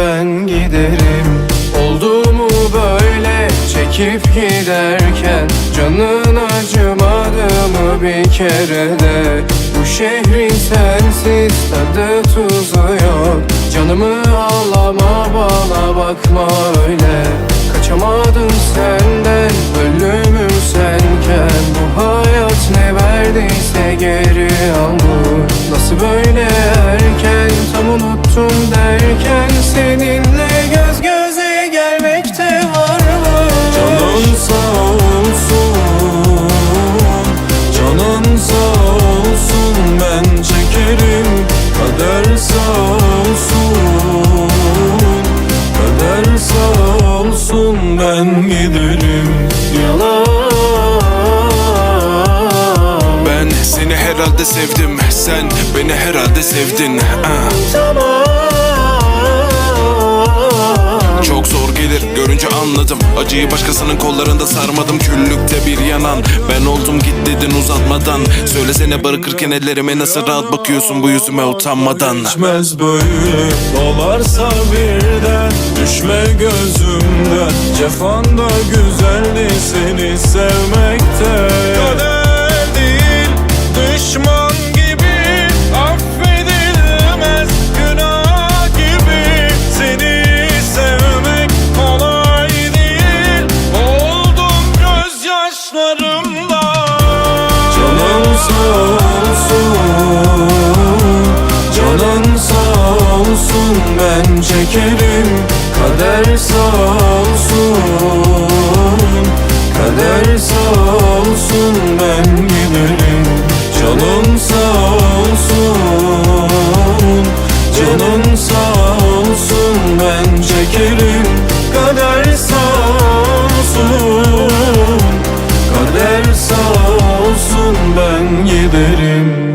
ben giderim. Oldu mu böyle çekip giderken? Canın acımadı mı bir kere de? Bu şehrin sensiz tadı tuzu yok. Canımı ağlama bana bakma öyle. Kaçamadım senden herhalde sevdim. Sen beni herhalde sevdin. Ah. Tamam Çok zor gelir görünce anladım. Acıyı başkasının kollarında sarmadım. Küllükte bir yanan. Ben oldum git dedin uzatmadan. Söylesene bırakırken ellerime nasıl rahat bakıyorsun Bu yüzüme utanmadan. Geçmez böyle dolarsa birden. Düşme gözümden. Cefan da güzeldi seni sevmekte sağ olsun. Canın sağ olsun ben çekerim. Kader sağ olsun. Kader sağ olsun ben ben giderim